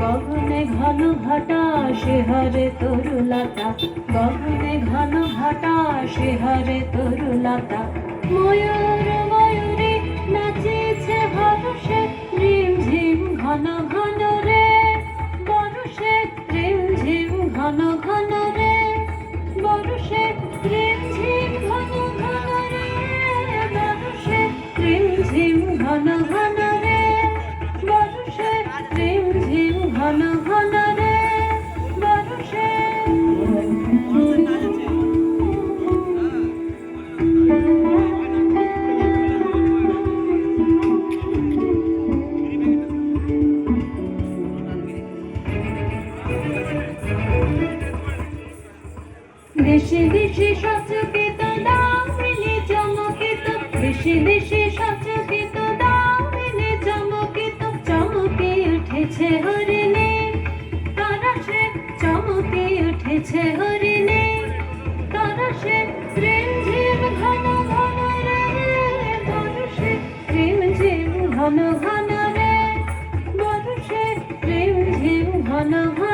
গগনে ঘন ঘটা শিহরে তরুলতা গগনে ঘন ঘটা শিহরে তরুলতা ময়ূর ময়ূরী নাচিছে হরষে রিমঝিম ঘন ঘন রে বরষে রিমঝিম ঘন ঘন ঘন ঘন রে বরষে রিমঝিম ঘন ঘন রে বরষে দেশে দেশে দামিনী চমকিত দেশে দেশে উঠেছে হরিণে তারা সে চমকে উঠেছে হরিণে তারা সে রিমঝিম ঘন ঘন রে বরষে রিমঝিম ঘন ঘন রে প্রেম ঝিম ঘন ঘন